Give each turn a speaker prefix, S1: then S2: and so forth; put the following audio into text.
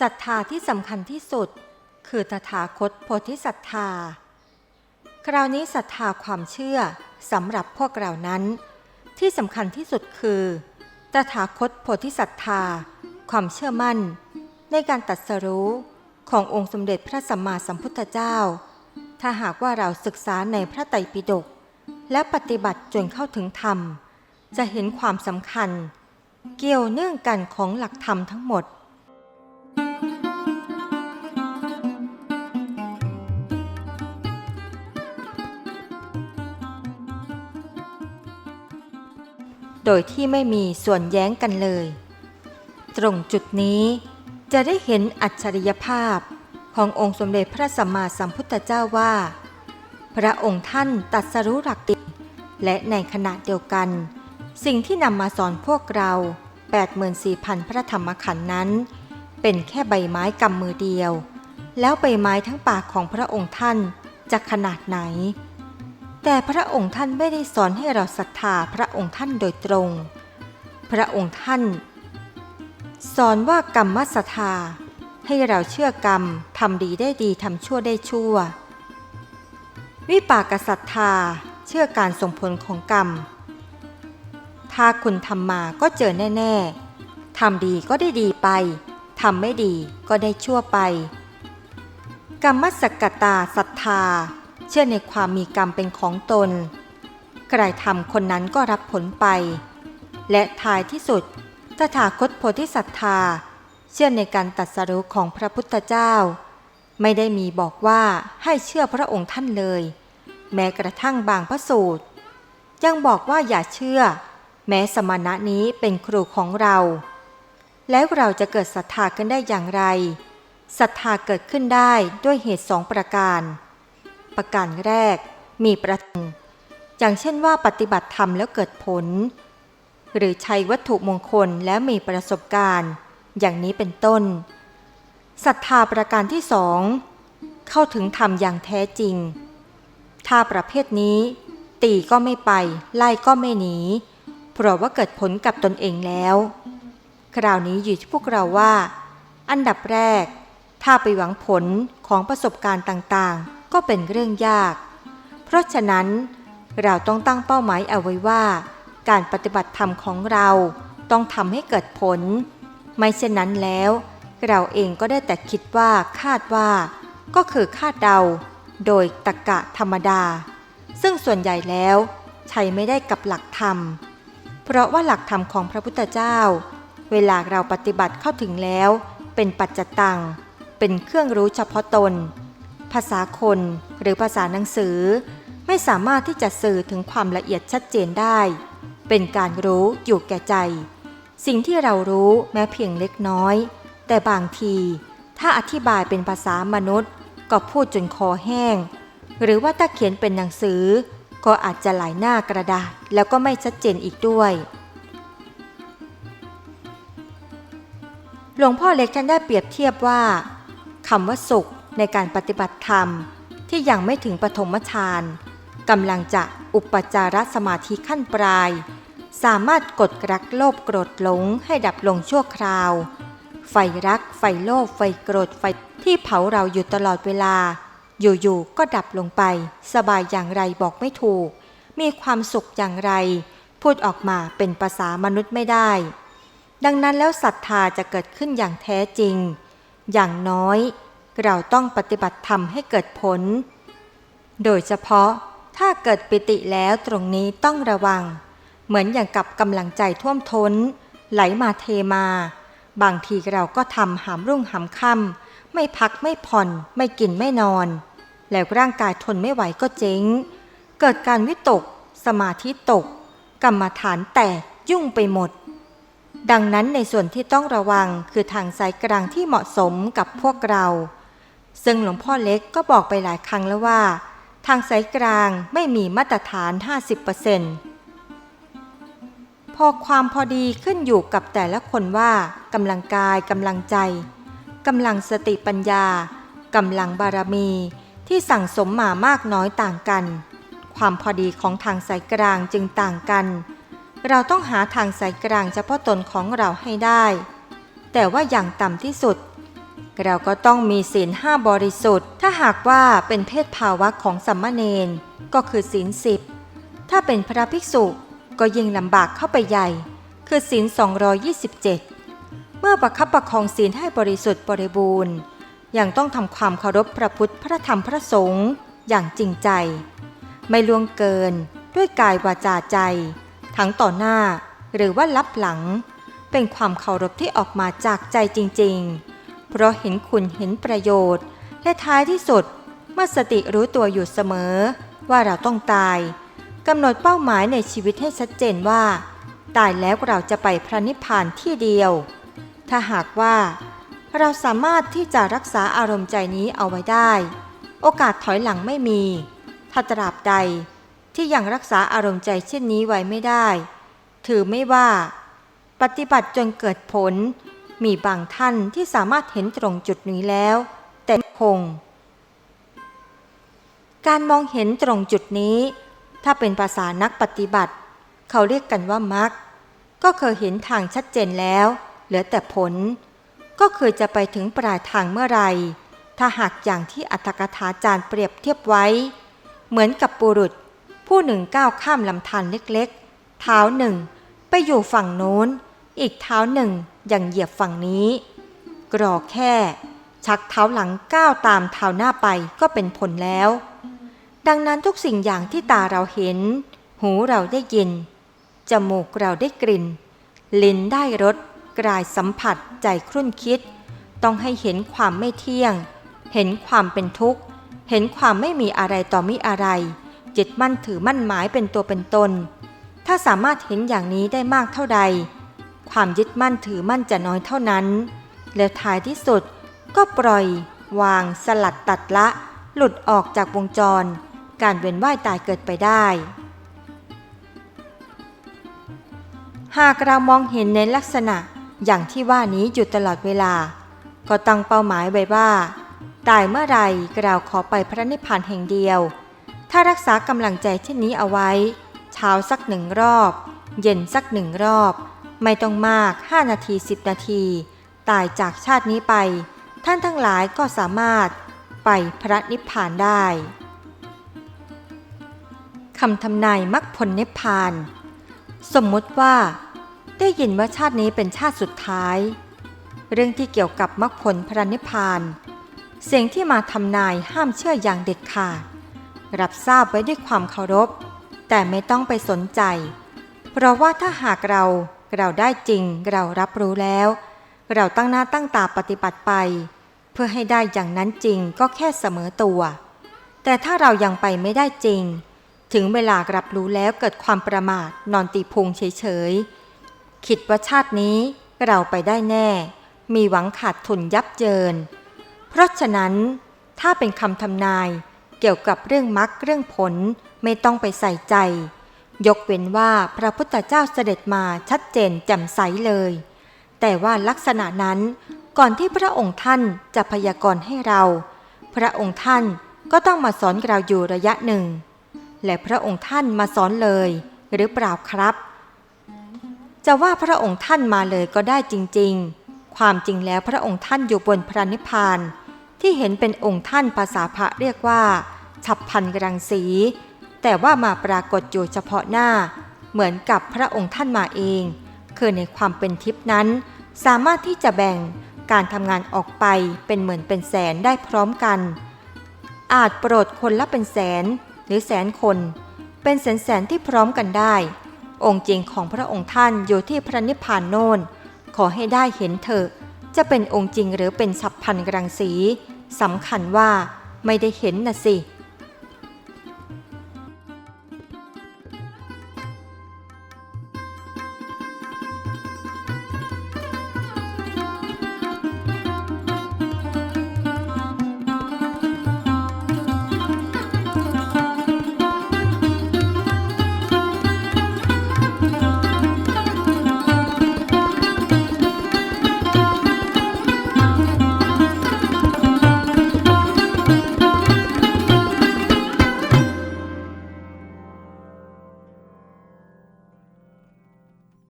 S1: ศรัทธาที่สำคัญที่สุด คือตถาคตโพธิศรัทธา คราวนี้ศรัทธาความเชื่อสำหรับพวกเรานั้น ที่สำคัญที่สุดคือตถาคตโพธิศรัทธา ความเชื่อมั่น ในการตัดสรู้ขององค์สมเด็จพระสัมมาสัมพุทธเจ้า ถ้าหากว่าเราศึกษาในพระไตรปิฎกและปฏิบัติจนเข้าถึงธรรม จะเห็นความสำคัญ เกี่ยวเนื่องกันของหลักธรรมทั้งหมด โดยที่ไม่มีส่วนแย้งกันเลย ตรงจุดนี้จะได้เห็นอัจฉริยภาพขององค์สมเด็จพระสัมมาสัมพุทธเจ้าว่า พระองค์ท่านตัดสรู้หลักติและในขณะเดียวกัน สิ่งที่นำมาสอนพวกเรา 84,000 พระธรรมขันธ์นั้น เป็นแค่ใบไม้กำมือเดียว แล้วใบไม้ทั้งปากของพระองค์ท่านจะขนาดไหน แต่พระองค์ท่านไม่ได้สอนให้เราศรัทธาพระองค์ท่านโดยตรง พระองค์ท่าน สอนว่ากรรมศรัทธาให้เราเชื่อกรรมทำดีได้ดีทำชั่วได้ชั่ว วิปากศรัทธาเชื่อการส่งผลของกรรม ถ้าคุณทำมาก็เจอแน่ ๆทำดีก็ได้ดีไปทำไม่ดีก็ได้ชั่วไป กรรมสกตาศรัทธา เชื่อในความมีกรรมเป็นของตน ใครทำคนนั้นก็รับผลไป และท้ายที่สุดตถาคตโพธิศรัทธาเชื่อในการตัดสรู้ของพระพุทธเจ้า ไม่ได้มีบอกว่าให้เชื่อพระองค์ท่านเลย แม้กระทั่งบางพระสูตร ยังบอกว่าอย่าเชื่อ แม้สมณะนี้เป็นครูของเรา แล้วเราจะเกิดศรัทธาขึ้นได้อย่างไรศรัทธาเกิดขึ้นได้ด้วยเหตุสองประการ ประการแรกมีประทงอย่างเช่นว่าปฏิบัติธรรมแล้วเกิดผล หรือใช้วัตถุมงคลแล้วมีประสบการณ์ อย่างนี้เป็นต้นศรัทธาประการที่สองเข้าถึงธรรมอย่างแท้จริง ถ้าประเภทนี้ ตีก็ไม่ไป ไล่ก็ไม่หนี เพราะว่าเกิดผลกับตนเองแล้ว คราวนี้อยู่ที่พวกเราว่า อันดับแรก ถ้าไปหวังผลของประสบการณ์ต่างๆ ก็เป็นเรื่องยาก เพราะฉะนั้นเราต้องตั้งเป้าหมายเอาไว้ว่า การปฏิบัติธรรมของเราต้องทำให้เกิดผล ไม่เช่นนั้นแล้ว เราเองก็ได้แต่คิดว่าคาดว่า ก็คือคาดเดา โดยตรกกะธรรมดา ซึ่งส่วนใหญ่แล้ว ใช้ไม่ได้กับหลักธรรม เพราะว่าหลักธรรมของพระพุทธเจ้า เวลาเราปฏิบัติเข้าถึงแล้ว เป็นปัจจตัง เป็นเครื่องรู้เฉพาะตน ภาษาคนหรือภาษาหนังสือ ไม่สามารถที่จะสื่อถึงความละเอียดชัดเจนได้ เป็นการรู้อยู่แก่ใจ สิ่งที่เรารู้แม้เพียงเล็กน้อย แต่บางที ถ้าอธิบายเป็นภาษามนุษย์ ก็พูดจนคอแห้ง หรือว่าถ้าเขียนเป็นหนังสือ ก็อาจจะหลายหน้ากระดาษแล้วก็ไม่ชัดเจนอีกด้วยหลวงพ่อเล็กท่านได้เปรียบเทียบว่าคำว่าสุข ในการปฏิบัติธรรมที่ยังไม่ถึงปฐมฌานกำลังจะอุปจารสมาธิขั้นปลาย สามารถกดรักโลภโกรธหลงให้ดับลงชั่วคราว ไฟรัก ไฟโลภไฟโกรธไฟที่เผาเราอยู่ตลอดเวลา อยู่ๆก็ดับลงไป สบายอย่างไรบอกไม่ถูก มีความสุขอย่างไร พูดออกมาเป็นภาษามนุษย์ไม่ได้ ดังนั้นแล้วศรัทธาจะเกิดขึ้นอย่างแท้จริง อย่างน้อย เราต้องปฏิบัติธรรมให้เกิดผล โดยเฉพาะถ้าเกิดปิติแล้วตรงนี้ต้องระวัง เหมือนอย่างกับกำลังใจท่วมท้น ไหลมาเทมา บางทีเราก็ทำหามรุ่งหามค่ำไม่พักไม่ผ่อน ไม่กินไม่นอน แล้วร่างกายทนไม่ไหวก็เจ๊ง เกิดการวิตก สมาธิตก กรรมฐานแตกยุ่งไปหมด ดังนั้นในส่วนที่ต้องระวังคือทางสายกลางที่เหมาะสมกับพวกเรา ซึ่งหลวงพ่อเล็กก็บอกไปหลายครั้งแล้วว่า ทางสายกลางไม่มีมาตรฐาน 50%พอความพอดีขึ้นอยู่กับแต่ละคนว่ากำลังกายกำลังใจกำลังสติปัญญากำลังบารมีที่สั่งสมมามากน้อยต่างกัน ความพอดีของทางสายกลางจึงต่างกัน เราต้องหาทางสายกลางเฉพาะตนของเราให้ได้ แต่ว่าอย่างต่ำที่สุด เราก็ต้องมีศีลห้าบริสุทธิ์ ถ้าหากว่าเป็นเพศภาวะของสัมมาเนนก็คือศีลสิบถ้าเป็นพระภิกษุก็ยิ่งลำบากเข้าไปใหญ่ คือศีล 227 เมื่อประคับประคองศีลให้บริสุทธิ์บริบูรณ์ ยังต้องทำความเคารพพระพุทธพระธรรมพระสงฆ์อย่างจริงใจ ไม่ล่วงเกินด้วยกายวาจาใจ ทั้งต่อหน้าหรือว่าลับหลัง เป็นความเคารพที่ออกมาจากใจจริง ๆ เพราะเห็นคุณเห็นประโยชน์ และท้ายที่สุด เมื่อสติรู้ตัวอยู่เสมอ ว่าเราต้องตายกำหนดเป้าหมายในชีวิตให้ชัดเจนว่า ตายแล้วเราจะไปพระนิพพานที่เดียว ถ้าหากว่า เราสามารถที่จะรักษาอารมณ์ใจนี้เอาไว้ได้ โอกาสถอยหลังไม่มี ถ้าตราบใดที่ยังรักษาอารมณ์ใจเช่นนี้ไว้ไม่ได้ ถือไม่ว่า ปฏิบัติจนเกิดผล มีบางท่านที่สามารถเห็นตรงจุดนี้แล้ว แต่คง การมองเห็นตรงจุดนี้ ถ้าเป็นภาษานักปฏิบัติ เขาเรียกกันว่ามักก็เคยเห็นทางชัดเจนแล้ว เหลือแต่ผล ก็เคือจะไปถึงปลายทางเมื่อไหร่ถ้าหากอย่างที่อัตถกถาจารย์เปรียบเทียบไว้ เหมือนกับปุรุษ ผู้หนึ่งก้าวข้ามลำธารเล็กๆ เท้าหนึ่งไปอยู่ฝั่งโน้น อีกเท้าหนึ่งยังเหยียบฝั่งนี้ กรอแค่ ชักเท้าหลังก้าวตามเท้าหน้าไปก็เป็นผลแล้ว ดังนั้นทุกสิ่งอย่างที่ตาเราเห็น หูเราได้ยิน จมูกเราได้กลิ่น ลิ้นได้รสกายสัมผัสใจครุ่นคิด ต้องให้เห็นความไม่เที่ยง เห็นความเป็นทุกข์ เห็นความไม่มีอะไรต่อมิอะไรจิตมั่นถือมั่นหมายเป็นตัวเป็นตน ถ้าสามารถเห็นอย่างนี้ได้มากเท่าใด ความยึดมั่นถือมั่นจะน้อยเท่านั้น แล้วท้ายที่สุดก็ปล่อย วางสลัดตัดละ หลุดออกจากวงจร การเวียนว่ายตายเกิดไปได้ หากเรามองเห็นในลักษณะอย่างที่ว่านี้อยู่ตลอดเวลา ก็ตั้งเป้าหมายไว้ว่า ตายเมื่อไรเราขอไปพระนิพพานแห่งเดียว ถ้ารักษากำลังใจเช่นนี้เอาไว้ เช้าสักหนึ่งรอบ เย็นสักหนึ่งรอบ ไม่ต้องมาก 5 นาที 10 นาที ตายจากชาตินี้ไป ท่านทั้งหลายก็สามารถไปพระนิพพานได้คำทำนายมรรคผลนิพพาน สมมติว่า ได้ยินว่าชาตินี้เป็นชาติสุดท้าย เรื่องที่เกี่ยวกับมรรคผลพระนิพพาน เสียงที่มาทำนายห้ามเชื่ออย่างเด็ดขาด รับทราบไว้ด้วยความเคารพ แต่ไม่ต้องไปสนใจ เพราะว่าถ้าหากเรา เราได้จริงเรารับรู้แล้ว เราตั้งหน้าตั้งตาปฏิบัติไป เพื่อให้ได้อย่างนั้นจริงก็แค่เสมอตัว แต่ถ้าเรายังไปไม่ได้จริง ถึงเวลารับรู้แล้วเกิดความประมาทนอนตีพุงเฉยๆคิดว่าชาตินี้เราไปได้แน่ มีหวังขาดทุนยับเยิน เพราะฉะนั้น ถ้าเป็นคำทำนายเกี่ยวกับเรื่องมรรคเรื่องผลไม่ต้องไปใส่ใจ ยกเว้นว่าพระพุทธเจ้าเสด็จมาชัดเจนแจ่มใสเลย แต่ว่าลักษณะนั้นก่อนที่พระองค์ท่านจะพยากรณ์ให้เรา พระองค์ท่านก็ต้องมาสอนเราอยู่ระยะหนึ่ง และพระองค์ท่านมาสอนเลย หรือเปล่าครับ จะว่าพระองค์ท่านมาเลยก็ได้จริงๆ ความจริงแล้วพระองค์ท่านอยู่บนพระนิพพาน ที่เห็นเป็นองค์ท่านภาษาพระเรียกว่า ฉับพันกรังสี แต่ว่ามาปรากฏอยู่เฉพาะหน้า เหมือนกับพระองค์ท่านมาเอง คือในความเป็นทิพนั้น สามารถที่จะแบ่งการทำงานออกไปเป็นหมื่นเป็นแสนได้พร้อมกัน อาจโปรดคนละเป็นแสนหรือแสนคน เป็นแสนแสนที่พร้อมกันได้ องค์จริงของพระองค์ท่านอยู่ที่พระนิพพานโน่นขอให้ได้เห็นเถอะจะเป็นองค์จริงหรือเป็นสัพพันกรังสีสำคัญว่าไม่ได้เห็นนะสิ